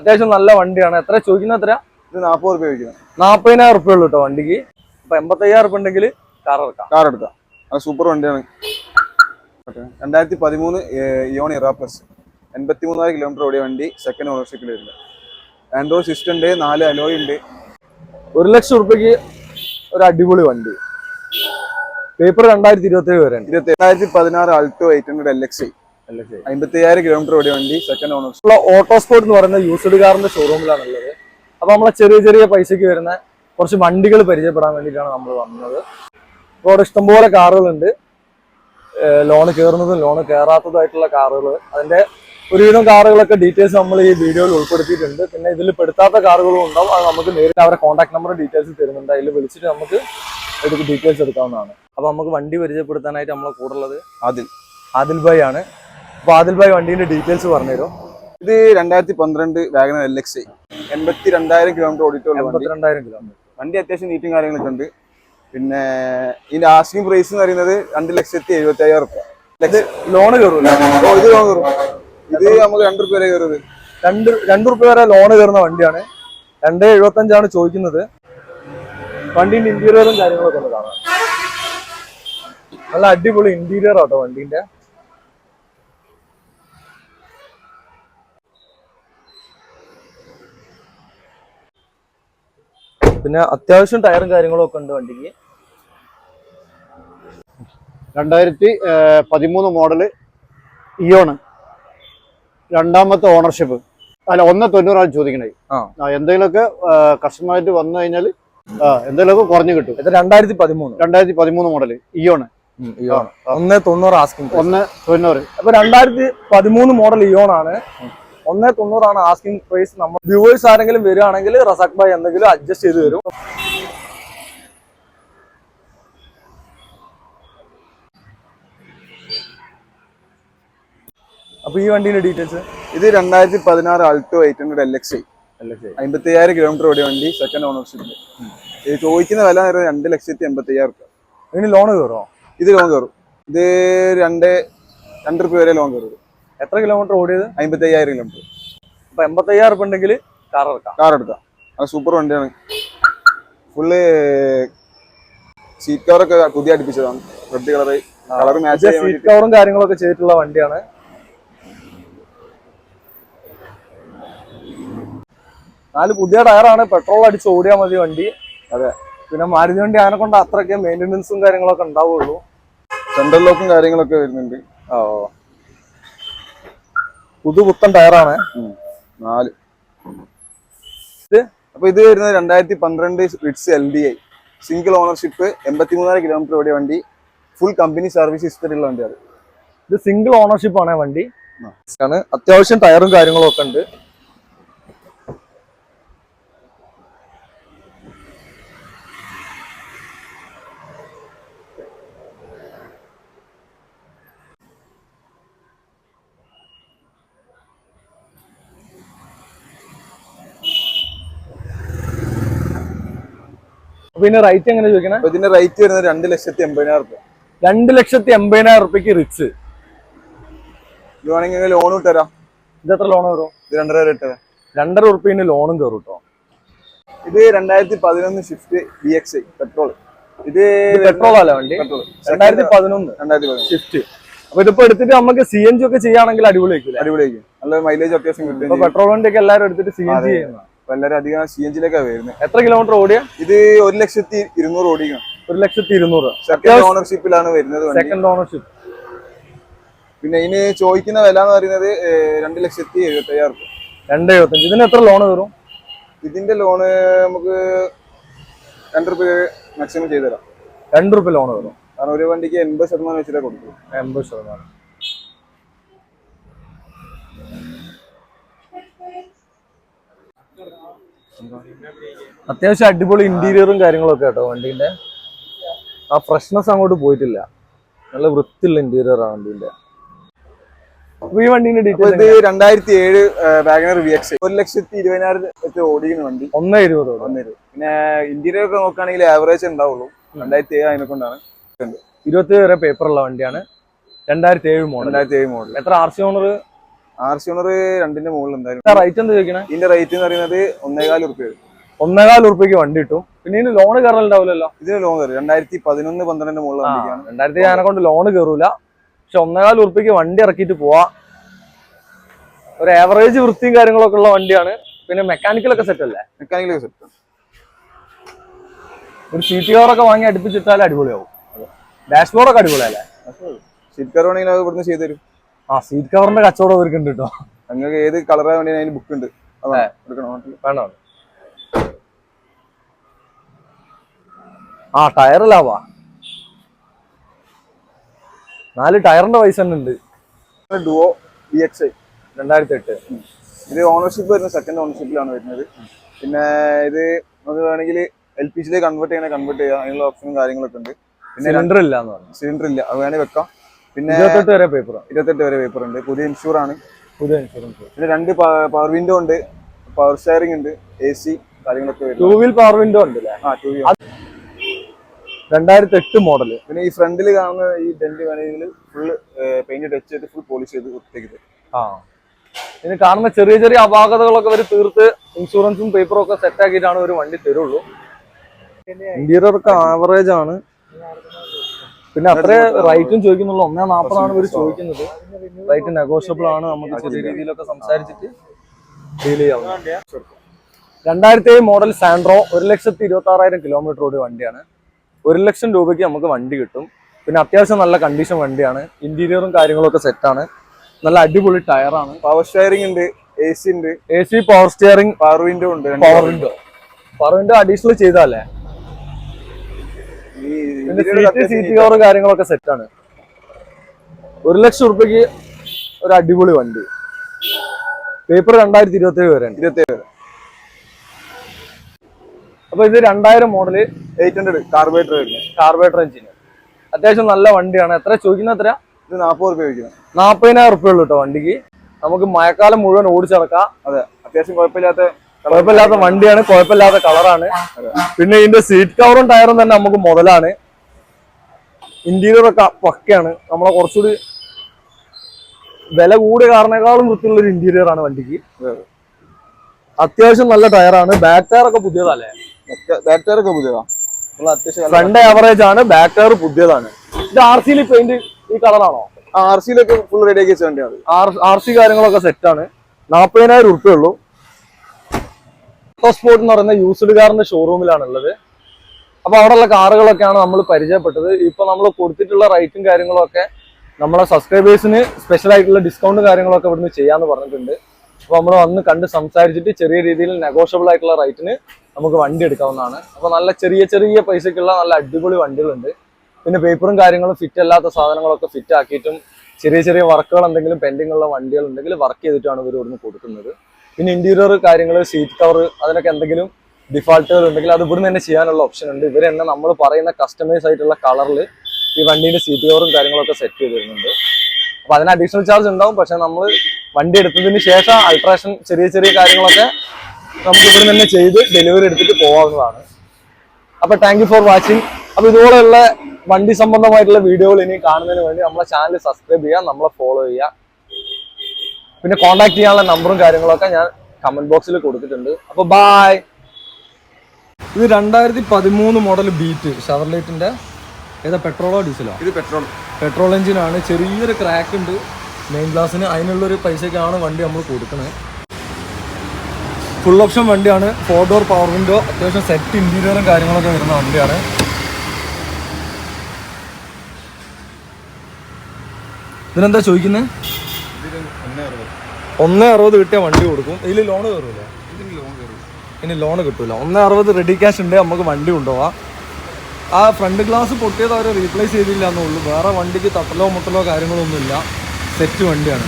അത്യാവശ്യം നല്ല വണ്ടിയാണ്. എത്ര ചോദിക്കുന്ന എത്ര ഇത് നാൽപ്പത് റുപ്യ ചോദിക്കുന്നത് നാപ്പതിനായിരം റുപ്യ ഉള്ളൂ കേട്ടോ വണ്ടിക്ക്. അപ്പൊ എൺപത്തയ്യായിരം റുപ്യ ഉണ്ടെങ്കിൽ കാർ എടുക്കാം. കാർ എടുക്കാം. അത് സൂപ്പർ വണ്ടിയാണ്. രണ്ടായിരത്തി പതിമൂന്ന് ഇയോൺ ഇറ പ്ലസ് എൺപത്തി മൂന്നായിരം കിലോമീറ്റർ ഓടിയ വണ്ടി സെക്കൻഡ് ഓണർഷിപ്പിൽ വരുന്നത്. ആൻഡ്രോയിഡ് സിസ്റ്റം ഉണ്ട് നാല് അലോയ് ഉണ്ട്. ഒരു ലക്ഷം റുപ്യക്ക് ഒരു അടിപൊളി വണ്ടി. പേപ്പർ രണ്ടായിരത്തി ഇരുപത്തി ഏഴ് വരെ രണ്ടായിരത്തി പതിനാറ് Alto eight hundred L X അമ്പത്തി അയ്യായിരം കിലോമീറ്റർ ഓടിയ വണ്ടി സെക്കൻഡ് ഓണർ ഉള്ള ഓട്ടോസ്പോർട്ട് എന്ന് പറയുന്ന യൂസ്ഡ് കാറിന്റെ ഷോറൂമിലാണ് ഉള്ളത്. അപ്പൊ നമ്മളെ ചെറിയ ചെറിയ പൈസക്ക് വരുന്ന കുറച്ച് വണ്ടികൾ പരിചയപ്പെടാൻ വേണ്ടിയിട്ടാണ് നമ്മൾ വന്നത്. അപ്പൊ അവിടെ ഇഷ്ടംപോലെ കാറുകളുണ്ട്. ലോണ് കയറുന്നതും ലോണ് കയറാത്തതായിട്ടുള്ള കാറുകൾ അതിന്റെ ഒരുവിധം കാറുകളൊക്കെ ഡീറ്റെയിൽസ് നമ്മൾ ഈ വീഡിയോയിൽ ഉൾപ്പെടുത്തിയിട്ടുണ്ട്. പിന്നെ ഇതിൽ പെടുത്താത്ത കാറുകളും ഉണ്ടാവും. അത് നമുക്ക് നേരിട്ട് അവരുടെ കോൺടാക്ട് നമ്പർ ഡീറ്റെയിൽസ് തരുന്നുണ്ട്. അതിൽ വിളിച്ചിട്ട് നമുക്ക് എടുത്ത് ഡീറ്റെയിൽസ് എടുക്കാവുന്നതാണ്. അപ്പൊ നമുക്ക് വണ്ടി പരിചയപ്പെടുത്താനായിട്ട് നമ്മളെ കൂടെ ഉള്ളത് അതിൽ ആദിൽ ഭായി ആണ്. അപ്പൊ ആദിൽ ഭായ് വണ്ടീന്റെ ഡീറ്റെയിൽസ് പറഞ്ഞുതരും. ഇത് രണ്ടായിരത്തി പന്ത്രണ്ട് വാഗണർ എൽ എക്സ് എൺപത്തി രണ്ടായിരം കിലോമീറ്റർ ഓടിയിട്ടുള്ള വണ്ടി. കിലോമീറ്റർ വണ്ടി അത്യാവശ്യം നീറ്റും കാര്യങ്ങളൊക്കെ ഉണ്ട്. പിന്നെ ഇതിന്റെ ആസ്കിംഗ് പ്രൈസ് എന്ന് പറയുന്നത് രണ്ട് ലക്ഷത്തി എഴുപത്തി അയ്യായിരം റുപ്യ കയറൂല. ഓ ഇത് ലോൺ കയറും. ഇത് നമുക്ക് രണ്ട് റുപ്യ വരെ കയറുന്നത്. രണ്ട് രണ്ട് റുപ്യ വരെ ലോൺ കയറുന്ന വണ്ടിയാണ്. രണ്ട് എഴുപത്തഞ്ചാണ് ചോദിക്കുന്നത്. വണ്ടിന്റെ ഇന്റീരിയറും കാര്യങ്ങളൊക്കെ ഒന്ന് കാണാം. നല്ല അടിപൊളി ഇന്റീരിയർ ആട്ടോ വണ്ടിന്റെ. പിന്നെ അത്യാവശ്യം ടയറും കാര്യങ്ങളും ഒക്കെ ഉണ്ട് വണ്ടിക്ക്. രണ്ടായിരത്തി പതിമൂന്ന് മോഡൽ ഇയോണ്. രണ്ടാമത്തെ ഓണർഷിപ്പ്. അല്ല ഒന്ന് തൊണ്ണൂറാണ് ചോദിക്കണേ എന്തെങ്കിലുമൊക്കെ കസ്റ്റമറായിട്ട് വന്നു കഴിഞ്ഞാൽ എന്തെങ്കിലുമൊക്കെ കുറഞ്ഞു കിട്ടും. ഇത് രണ്ടായിരത്തി പതിമൂന്ന്. രണ്ടായിരത്തി പതിമൂന്ന് മോഡൽ ഇയോണ്. ഒന്ന് തൊണ്ണൂറ് ആസ്കിംഗ് ഒന്ന് തൊണ്ണൂറ്. അപ്പൊ രണ്ടായിരത്തി പതിമൂന്ന് മോഡൽ ഇയോൺ ആണ് ഒന്നേ തൊണ്ണൂറാണ് ആസ്കിംഗ് പ്രൈസ് നമ്മൾ വ്യൂവേഴ്സ് ആരെങ്കിലും വരികയാണെങ്കിൽ റസാഖ് ഭായ് എന്തെങ്കിലും അഡ്ജസ്റ്റ് ചെയ്ത് തരും. അപ്പൊ ഈ വണ്ടിന്റെ ഡീറ്റെയിൽസ് ഇത് രണ്ടായിരത്തി പതിനാറ് Alto eight hundred L X അമ്പത്തി അയ്യായിരം കിലോമീറ്റർ ഓടിയ വണ്ടി സെക്കൻഡ് ഓണർഷിപ്പ് ഇത് ചോദിക്കുന്ന വില രണ്ട് ലക്ഷത്തി എൺപത്തി അയ്യായിരം ഇനി ഇതിന് ലോൺ കയറുമോ ഇത് ലോൺ കയറും ഇത് രണ്ട് രണ്ട് റുപ്യ വരെ ലോൺ കയറും എത്ര കിലോമീറ്റർ ഓടിയത്? അമ്പത്തി അയ്യായിരം കിലോമീറ്റർ അപ്പൊ എൺപത്തയ്യായിരം ഉറുപ്പ ഉണ്ടെങ്കിൽ കാർ എടുക്കാം. കാർ എടുക്കാം. അത് സൂപ്പർ വണ്ടിയാണ്. ഫുള്ള് സീറ്റ് കവറൊക്കെ പുതിയ അടുപ്പിച്ചതാണ്. Red colour colour match seat കവറും കാര്യങ്ങളൊക്കെ ചെയ്തിട്ടുള്ള വണ്ടിയാണ്. നാല് പുതിയ ടയറാണ് പെട്രോൾ അടിച്ച് ഓടിയാൽ മതി വണ്ടി. അതെ. പിന്നെ മാരുതി വണ്ടി അതിനെ കൊണ്ട് അത്രയ്ക്ക് മെയിന്റെനൻസും കാര്യങ്ങളൊക്കെ ഉണ്ടാവുള്ളൂ. സെൻട്രൽ ലോക്കും കാര്യങ്ങളൊക്കെ വരുന്നുണ്ട്. പുതു പുത്തൻ ടയറാണ്. നാല്? അപ്പൊ ഇത് വരുന്നത് രണ്ടായിരത്തി പന്ത്രണ്ട് Ritz L D I. Single ownership എൺപത്തി മൂന്നായിരം കിലോമീറ്റർ ഓടിയ വണ്ടി. ഫുൾ കമ്പനി സർവീസ് ഹിസ്റ്ററി ഉള്ള വണ്ടിയാണ്. ഇത് സിംഗിൾ ഓണർഷിപ്പ് ആണ് വണ്ടി. ആണ്. അത്യാവശ്യം ടയറും കാര്യങ്ങളും ഒക്കെ ഉണ്ട്. പിന്നെ റേറ്റ് എങ്ങനെ ചോദിക്കണേ? ഇതിന്റെ റേറ്റ് വരുന്നത് രണ്ട് ലക്ഷത്തി എൺപതിനായിരം റുപ്യ. രണ്ട് ലക്ഷത്തി എൺപതിനായിരം റുപ്യക്ക് റിച്ച് ഇത് വേണമെങ്കിൽ ലോൺ ഇട്ടുതരാം ഇത് എത്ര ലോൺ വരും? ഇത് രണ്ടര ഇട്ടത് രണ്ടര ഉറുപ്പിന് ലോണും കയറും കേട്ടോ ഇത് രണ്ടായിരത്തി പതിനൊന്ന് Swift B X I petrol ഇത് പെട്രോൾ അല്ല വണ്ടി? പെട്രോൾ രണ്ടായിരത്തി പതിനൊന്ന് രണ്ടായിരത്തി പതിനൊന്ന് ഷിഫ്റ്റ് അപ്പൊ ഇതിപ്പോ എടുത്തിട്ട് നമുക്ക് സി എൻ ജി ഒക്കെ ചെയ്യുകയാണെങ്കിൽ അടിപൊളിയായിരിക്കും അടിപൊളിയായിരിക്കും. നല്ല മൈലേജ് അത്യാവശ്യം കിട്ടും പെട്രോൾ വണ്ടി ഒക്കെ എല്ലാവരും എടുത്തിട്ട് സി എൻ ജി ചെയ്യുന്ന അപ്പൊ എല്ലാവരും അധികം സി എൻ ജിയിലേക്കാണ് വരുന്നത് എത്ര കിലോമീറ്റർ ഓടിയ? ഇത് ഒരു ലക്ഷത്തി ഇരുന്നൂറ് ഓടിക്കണം. ഒരു ലക്ഷത്തി ഇരുന്നൂറ്. സെക്കൻഡ് ഓണർഷിപ്പിലാണ് വരുന്നത് സെക്കൻഡ് ഓണർഷിപ്പ് പിന്നെ ഇനി ചോദിക്കുന്ന വില എന്ന് പറയുന്നത് രണ്ട് ലക്ഷത്തി എഴുപത്തി അയ്യായിരം റുപ്യ രണ്ട് എഴുപത്തഞ്ച്. ഇതിന് എത്ര ലോൺ തരും ഇതിന്റെ ലോണ് നമുക്ക് രണ്ട് റുപ്യ മാക്സിമം ചെയ്തു തരാം രണ്ട് റുപ്യ ലോൺ വരും. കാരണം ഒരു വണ്ടിക്ക് എൺപത് ശതമാനം വെച്ചിട്ടേ കൊടുക്കും. എൺപത് ശതമാനം. അത്യാവശ്യം അടിപൊളി ഇന്റീരിയറും കാര്യങ്ങളൊക്കെ കേട്ടോ വണ്ടീന്റെ ആ ഫ്രഷ്നെസ് അങ്ങോട്ട് പോയിട്ടില്ല. നല്ല വൃത്തിയുള്ള ഇന്റീരിയർ ആണ് വണ്ടീന്റെ ഈ വണ്ടീന്റെ ഇത് ഡീറ്റെയിൽ രണ്ടായിരത്തി ഏഴ് വാഗനർ വി എക്സ് ഒരു ലക്ഷത്തി ഇരുപതിനായിരം ഓടിക്കുന്ന വണ്ടി. ഒന്നേ ഇരുപത് ഒന്ന് ഇരുപത് പിന്നെ ഇന്റീരിയർ ഒക്കെ നോക്കുകയാണെങ്കിൽ ആവറേജ് ഉണ്ടാവുള്ളൂ. രണ്ടായിരത്തി ഏഴ് അതിനെ കൊണ്ടാണ്. ഇരുപത്തി വരെ പേപ്പറുള്ള വണ്ടിയാണ്. രണ്ടായിരത്തി ഏഴ് മോഡൽ രണ്ടായിരത്തി ഏഴ് മോഡൽ എത്ര R C owner R C owner രണ്ടിന്റെ മുകളിൽ എന്തായാലും റേറ്റ് എന്താ ചോദിക്കണേ? ഇതിന്റെ റേറ്റ് എന്ന് പറയുന്നത് ഒന്നേകാൽ വരും. ഒന്നേകാൽ ഉറുപ്പ്യക്ക് വണ്ടി കിട്ടും. പിന്നെ ഇതിന് ലോൺ കയറലുണ്ടാവില്ലല്ലോ ഇതിന് ലോൺ കയറും രണ്ടായിരത്തി പതിനൊന്ന് പന്ത്രണ്ടിന്റെ മുകളിൽ വണ്ടിക്കാണ് രണ്ടായിരത്തി ഞാനെ കൊണ്ട് ലോൺ കയറൂല പക്ഷെ ഒന്നേകാൽ ഉറുപ്പ്യക്ക് വണ്ടി ഇറക്കിയിട്ട് പോവാ. ഒരു ആവറേജ് വൃത്തിയും കാര്യങ്ങളൊക്കെ ഉള്ള വണ്ടിയാണ്. പിന്നെ മെക്കാനിക്കലൊക്കെ സെറ്റ് അല്ലേ? മെക്കാനിക്കൽ സെറ്റ് ഒരു സീറ്റ് കവറൊക്കെ വാങ്ങി അടുപ്പിച്ചിട്ടാലും അടിപൊളിയാവും. ഡാഷ്ബോർഡൊക്കെ അടിപൊളിയല്ലേ? സീറ്റ് കവർ ആണെങ്കിൽ അത് ഇവിടുന്ന് ചെയ്തു തരും. ആ സീറ്റ് കവറിന്റെ കച്ചവടം അവർക്ക് ഉണ്ട് കേട്ടോ നിങ്ങൾക്ക് ഏത് കളറാ വേണ്ടി അതിന് ബുക്ക് ഉണ്ട്. വേണ്ട. ആ ടയർ ലാവാ നാല് ടയറിന്റെ പൈസ തന്നെ ഉണ്ട്. ഡുവോ ബി എക്സ് ഐ രണ്ടായിരത്തി എട്ട് ഇത് ഓണർഷിപ്പ് വരുന്നത് സെക്കൻഡ് ഓണർഷിപ്പിലാണ് വരുന്നത്. പിന്നെ ഇത് നമുക്ക് വേണമെങ്കിൽ എൽ പി ജിയിലേക്ക് കൺവേർട്ട് ചെയ്യണേ കൺവേർട്ട് ചെയ്യാം. അതിനുള്ള ഓപ്ഷനും കാര്യങ്ങളൊക്കെ ഉണ്ട്. പിന്നെ സിലിണ്ടർ ഇല്ല എന്ന് പറഞ്ഞു. സിലിണ്ടർ ഇല്ല. അത് വേണമെങ്കിൽ വെക്കാം. പിന്നെ ഇരുപത്തെട്ട് വരെ പേപ്പർ ഇരുപത്തെട്ട് വരെ പേപ്പർ ഉണ്ട്. പുതിയ ഇൻഷൂർ ആണ്. പുതിയ ഇൻഷുറൻസ് പിന്നെ രണ്ട് പവർ വിൻഡോ ഉണ്ട്. പവർ ഷെയറിംഗ് ഉണ്ട്. എ സി കാര്യങ്ങളൊക്കെ വരും ടൂ വീൽ പവർ വിൻഡോ ഉണ്ട് അല്ലേ? ആ ടു രണ്ടായിരത്തി എട്ട് മോഡൽ പിന്നെ ഈ ഫ്രണ്ടിൽ കാണുന്ന ഈ ഡെന്റ് വേണമെങ്കിൽ ഫുൾ പെയിന്റ് ടച്ച് ചെയ്ത് ഫുൾ പോളിഷ് ചെയ്ത് ആ. കാണുന്ന ചെറിയ ചെറിയ അപാകതകളൊക്കെ അവർ തീർത്ത് ഇൻഷുറൻസും പേപ്പറും ഒക്കെ സെറ്റ് ആക്കിയിട്ടാണ് ഒരു വണ്ടി തരുള്ളൂ. ഇന്റീരിയർ ഒക്കെ ആവറേജ് ആണ്. പിന്നെ അത്ര റൈറ്റും ചോദിക്കുന്നുള്ളൂ. ഒന്നേ നാൽപ്പതാണ് ഇവർ ചോദിക്കുന്നത്. റൈറ്റ് നെഗോഷ്യബിൾ ആണ് നമുക്ക് ചെറിയ രീതിയിലൊക്കെ സംസാരിച്ചിട്ട് ഡീൽ ചെയ്യാം രണ്ടായിരത്തി ഏഴ് മോഡൽ സാൻഡ്രോ ഒരു ലക്ഷത്തി ഇരുപത്തി ആറായിരം കിലോമീറ്റർ ഓടിയ വണ്ടിയാണ്. ഒരു ലക്ഷം രൂപയ്ക്ക് നമുക്ക് വണ്ടി കിട്ടും. പിന്നെ അത്യാവശ്യം നല്ല കണ്ടീഷൻ വണ്ടിയാണ്. ഇന്റീരിയറും കാര്യങ്ങളൊക്കെ സെറ്റാണ് നല്ല അടിപൊളി ടയറാണ്. പവർ സ്റ്റിയറിംഗ് ഉണ്ട് എ സി ഉണ്ട്. A C power steering power window ഉണ്ട് power window power window additional ചെയ്താലേ സീറ്റ് സീറ്റ് കവർ കാര്യങ്ങളൊക്കെ സെറ്റാണ് ഒരു ലക്ഷം ഉറുപ്പിക്ക് ഒരു അടിപൊളി വണ്ടി. പേപ്പർ രണ്ടായിരത്തി ഇരുപത്തി ഏഴ് വരെ ഉണ്ട്. വരെ. അപ്പൊ ഇത് രണ്ടായിരം മോഡൽ എയ്റ്റ് ഹൺഡ്രഡ് കാർബേറ്റർ വരുന്നത് കാർബേറ്റർ എഞ്ചിന് അത്യാവശ്യം നല്ല വണ്ടിയാണ്. എത്ര ചോദിക്കുന്ന എത്ര ഇത് നാൽപ്പത് റുപ്യ ചോദിക്കുന്നത് നാപ്പതിനായിരം റുപ്യ ഉള്ളൂ കേട്ടോ വണ്ടിക്ക്. നമുക്ക് മഴക്കാലം മുഴുവൻ ഓടിച്ചടക്കാം അതെ. അത്യാവശ്യം കുഴപ്പമില്ലാത്ത കുഴപ്പമില്ലാത്ത വണ്ടിയാണ്. കുഴപ്പമില്ലാത്ത കളറാണ് പിന്നെ ഇതിന്റെ സീറ്റ് കവറും ടയറും തന്നെ നമുക്ക് മുതലാണ് ഇന്റീരിയർ ഒക്കെ പക്കയാണ്. നമ്മളെ കുറച്ചുകൂടി വില കൂടിയ കാരണേക്കാളും വൃത്തിയുള്ള ഒരു ഇന്റീരിയർ ആണ് വണ്ടിക്ക് അത്യാവശ്യം നല്ല ടയറാണ്. ബാക്ക് ടയർ ഒക്കെ പുതിയതല്ലേ പുതിയതാ. ഉള്ള അത്യാവശ്യം ഫ്രണ്ട് ആവറേജ് ആണ് ബാക്ക് ടയർ പുതിയതാണ്. ഇത് ആർ സിയിൽ പെയിന്റ് ഈ കളറാണോ? ആർ സിയിലൊക്കെ ഫുൾ റെഡി ആക്കി വേണ്ടിയാണ് ആർ സി കാര്യങ്ങളൊക്കെ സെറ്റാണ് നാൽപ്പതിനായിരം ഉറുപ്പേ ഉള്ളൂ. സ്പോർട്ട് എന്ന് പറയുന്ന യൂസ്ഡ് കാറിന്റെ ഷോറൂമിലാണ് ഉള്ളത് അപ്പൊ അവിടെയുള്ള കാറുകളൊക്കെയാണ് നമ്മൾ പരിചയപ്പെട്ടത്. ഇപ്പൊ നമ്മൾ കൊടുത്തിട്ടുള്ള റേറ്റും കാര്യങ്ങളും ഒക്കെ നമ്മളെ സബ്സ്ക്രൈബേഴ്സിന് സ്പെഷ്യൽ ആയിട്ടുള്ള ഡിസ്കൗണ്ട് കാര്യങ്ങളൊക്കെ ഇവിടുന്ന് ചെയ്യാന്ന് പറഞ്ഞിട്ടുണ്ട്. അപ്പൊ നമ്മൾ വന്ന് കണ്ട് സംസാരിച്ചിട്ട് ചെറിയ രീതിയിൽ നെഗോഷ്യബിൾ ആയിട്ടുള്ള റേറ്റിന് നമുക്ക് വണ്ടി എടുക്കാവുന്നതാണ്. അപ്പൊ നല്ല ചെറിയ ചെറിയ പൈസക്കുള്ള നല്ല അടിപൊളി വണ്ടികളുണ്ട്. പിന്നെ പേപ്പറും കാര്യങ്ങളും ഫിറ്റ് അല്ലാത്ത സാധനങ്ങളൊക്കെ ഫിറ്റ് ആക്കിയിട്ടും ചെറിയ ചെറിയ വർക്കുകൾ എന്തെങ്കിലും പെൻഡിങ് ഉള്ള വണ്ടികൾ ഉണ്ടെങ്കിൽ വർക്ക് ചെയ്തിട്ടാണ് ഇവർ ഇവിടുന്ന് കൊടുക്കുന്നത്. പിന്നെ ഇന്റീരിയർ കാര്യങ്ങൾ സീറ്റ് കവർ അതിനൊക്കെ എന്തെങ്കിലും ഡിഫാൾട്ടുകൾ ഉണ്ടെങ്കിൽ അത് ഇവിടുന്ന് തന്നെ ചെയ്യാനുള്ള ഓപ്ഷൻ ഉണ്ട്. ഇവർ തന്നെ നമ്മൾ പറയുന്ന കസ്റ്റമൈസ് ആയിട്ടുള്ള കളറിൽ ഈ വണ്ടീന്റെ സീറ്റ് കവറും കാര്യങ്ങളൊക്കെ സെറ്റ് ചെയ്ത് തരുന്നുണ്ട്. അപ്പൊ അതിന് അഡീഷണൽ ചാർജ് ഉണ്ടാവും. പക്ഷെ നമ്മൾ വണ്ടി എടുത്തതിന് ശേഷം അൾട്രേഷൻ ചെറിയ ചെറിയ കാര്യങ്ങളൊക്കെ നമുക്ക് ഇവിടെ തന്നെ ചെയ്ത് ഡെലിവറി എടുത്തിട്ട് പോകാവുന്നതാണ് അപ്പോൾ താങ്ക് ഫോർ വാച്ചിങ് അപ്പോൾ ഇതുപോലെയുള്ള വണ്ടി സംബന്ധമായിട്ടുള്ള വീഡിയോകൾ ഇനി കാണുന്നതിന് വേണ്ടി നമ്മളെ ചാനൽ സബ്സ്ക്രൈബ് ചെയ്യാം നമ്മളെ ഫോളോ ചെയ്യാം പിന്നെ കോൺടാക്ട് ചെയ്യാനുള്ള നമ്പറും കാര്യങ്ങളൊക്കെ ഞാൻ കമന്റ് ബോക്സിൽ കൊടുത്തിട്ടുണ്ട്. അപ്പോൾ ബായ് ഇത് രണ്ടായിരത്തി പതിമൂന്ന് മോഡൽ ബീറ്റ് ഷവർലൈറ്റിന്റെ ഏതാ പെട്രോളോ ഡീസലോ ഇത് പെട്രോൾ പെട്രോൾ എഞ്ചിനാണ് ചെറിയൊരു ക്രാക്ക് ഉണ്ട്. മെയിൻ ഗ്ലാസ്സിന് അതിനുള്ളൊരു പൈസക്കാണ് വണ്ടി നമ്മൾ കൊടുക്കുന്നത് ഫുൾ ഓപ്ഷൻ വണ്ടിയാണ്. ഫോർ ഡോർ പവർ വിൻഡോ അത്യാവശ്യം സെറ്റ് ഇന്റീരിയറും കാര്യങ്ങളൊക്കെ വരുന്ന വണ്ടിയാണ്. ഇതിനെന്താ ചോദിക്കുന്നത് ഒന്നേ അറുപത്. കിട്ടിയ വണ്ടി കൊടുക്കും. ഇതിൽ ലോൺ കയറൂലേ ഇനി ലോൺ കിട്ടൂല. ഒന്ന് അറുപത് റെഡി ക്യാഷ് ഉണ്ട് നമുക്ക് വണ്ടി കൊണ്ടുപോവാം. ആ ഫ്രണ്ട് ഗ്ലാസ് പൊട്ടിയത് അവർ റീപ്ലേസ് ചെയ്തില്ല എന്നുള്ളൂ. വേറെ വണ്ടിക്ക് തട്ടലോ മുട്ടലോ കാര്യങ്ങളൊന്നുമില്ല. സെറ്റ് വണ്ടിയാണ്.